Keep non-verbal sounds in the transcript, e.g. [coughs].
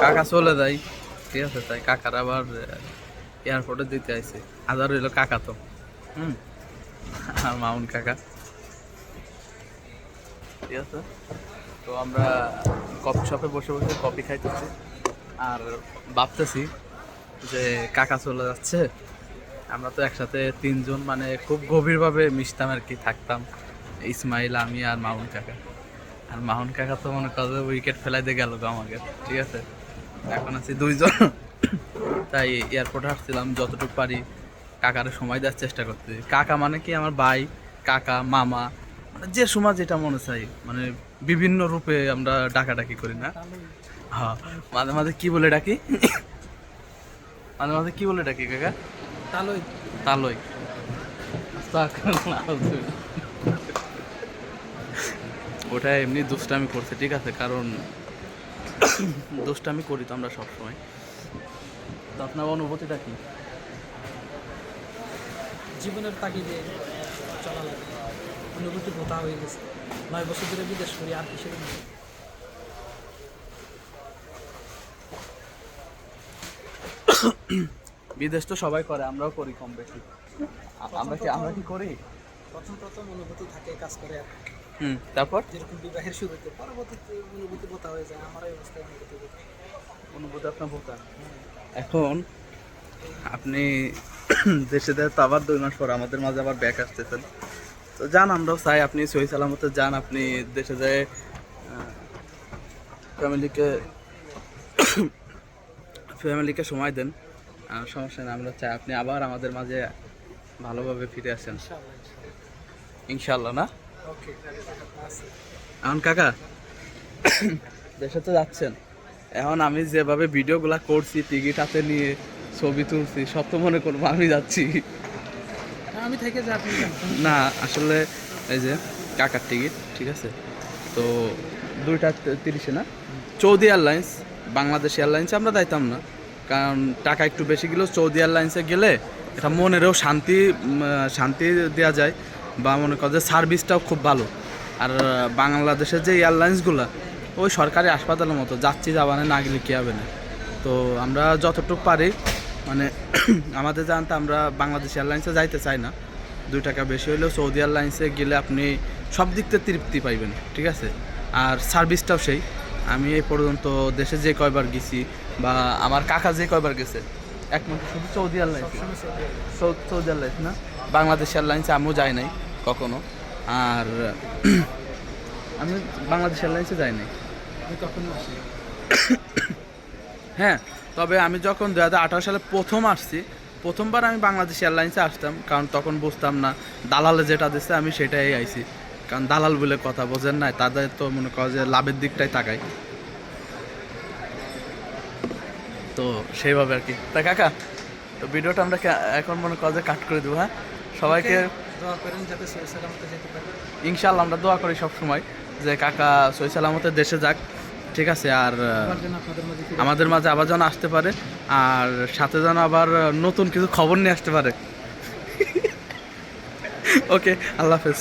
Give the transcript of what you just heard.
কাকা চলে যাই ঠিক আছে, তাই কাকার আবার এয়ারপোর্টে দিতে আইছে। হাজার হইল কাকা তো। হুম? আর মামুন কাকা। ঠিক আছে? তো আমরা কফি শপে বসে বসে কফি খাইতেছি। আর ভাবতেছি যে কাকা চলে যাচ্ছে। আমরা তো একসাথে তিনজন মানে খুব গভীরভাবে মিশতাম আর কি, থাকতাম। ইসমাইল, আমি আর মামুন কাকা। আর মামুন কাকা তো মনে করে উইকেট ফেলাই দিয়ে গেল আমাকে ঠিক আছে? এখন আছি দুইজন। তাই এয়ারপোর্টে আসছিলাম যতটুকু পারি কাকার সময় দেওয়ার চেষ্টা করতে কাকা মানে কি? আমার ভাই কাকা মামা মানে যে সময় যেটা মনে চাই মানে বিভিন্ন রূপে আমরা ডাকাডাকি করি না? হ্যাঁ মাঝে মাঝে কি বলে ডাকি? মাঝে মাঝে কি বলে ডাকি কাকা? তালই। তালই। ওটা এমনি দুষ্টামি করছে ঠিক আছে? কারণ দুষ্টামি করি তো আমরা সবসময়। তো আপনার অনুভূতিটা কি? জীবনের তাগিদে চলা লাগে অনুভূতি বোধা হয়ে গেছে। নয় বছর ধরে বিদেশ করি আর কিসের বিদেশ তো সবাই করে আমরাও করি কম বেশি। আমরা কি আমরা কি করি? প্রথম প্রথম অনুভূতি থাকে কাজ করে আর হুম তারপর? যেরকম বিবাহের শুরুতে পরবর্তীতে অনুভূতি বোধা হয়ে যায় আমার এই অবস্থায় অনুভূতি অনুভূতি আপনার ভোটার এখন আপনি [coughs] দেশে তো আবার দুই মাস পর আমাদের মাঝে আবার ব্যাক আসতেছেন। তো যান আমরাও চাই আপনি সহি সালামতে যান আপনি দেশে যায় ফ্যামিলিকে ফ্যামিলিকে সময় দেন। আর সমস্যা নেই আমরা চাই আপনি আবার আমাদের মাঝে ভালোভাবে ফিরে আসেন। ইনশাল্লাহ না? এখন কাকা দেশে তো যাচ্ছেন। এখন আমি যেভাবে ভিডিওগুলো করছি টিকিট হাতে নিয়ে ছবি তুলছি সব তো মনে করব আমি যাচ্ছি। আমি থেকে যান। না আসলে এই যে কাকার টিকিট ঠিক আছে? তো দুইটা তিরিশে না? চৌদি এয়ারলাইন্স বাংলাদেশ এয়ারলাইন্সে আমরা যাইতাম না। কারণ টাকা একটু বেশি গেলেও সৌদি এয়ারলাইন্সে গেলে এটা মনেরও শান্তি শান্তি দেওয়া যায়। বা মনে কর যে সার্ভিসটাও খুব ভালো। আর বাংলাদেশের যে এয়ারলাইন্সগুলো ওই সরকারি হাসপাতালের মতো যাচ্ছি যাবানে না গেলে কী হবে না। তো আমরা যতটুকু পারি মানে [clears throat] আমাদের জানতে আমরা বাংলাদেশ এয়ারলাইন্সে যাইতে চাই না। দুই টাকা বেশি হলেও সৌদি এয়ারলাইন্সে গেলে আপনি সব দিক থেকে তৃপ্তি পাইবেন ঠিক আছে? আর সার্ভিসটাও সেই। আমি এই পর্যন্ত দেশে যে কয়বার গেছি বা আমার কাকা যে কয়বার গেছে একমাত্র শুধু সৌদি এয়ারলাইন্স। সৌদি এয়ারলাইন্স না? বাংলাদেশ এয়ারলাইন্সে আমিও যাই নাই কখনো। আর আমি বাংলাদেশ এয়ারলাইন্সে যাই নাই। [clears throat] হ্যাঁ তবে আমি যখন দু হাজার আঠারো সালে প্রথম আসছি প্রথমবার আমি বাংলাদেশ এয়ারলাইন্সে আসতাম কারণ তখন বুঝতাম না দালালে যেটা দিচ্ছে আমি সেটাই আইছি। কারণ দালাল বলে কথা বোঝেন নাই তাদের তো মনে করো যে লাভের দিকটাই তাকাই তো সেইভাবে আর কি। তা কাকা তো ভিডিওটা আমরা এখন মনে করো যে কাট করে দেবো হ্যাঁ? সবাইকে দোয়া করেন যাতে সহি সালামতে যেতে পারে। ইনশাল্লাহ আমরা দোয়া করি সব সময় যে কাকা সই সালামতে দেশে যাক ঠিক আছে? আর আমাদের মাঝে আবার যেন আসতে পারে আর সাথে যেন আবার নতুন কিছু খবর নিয়ে আসতে পারে। [laughs] ওকে আল্লাহ হাফেজ।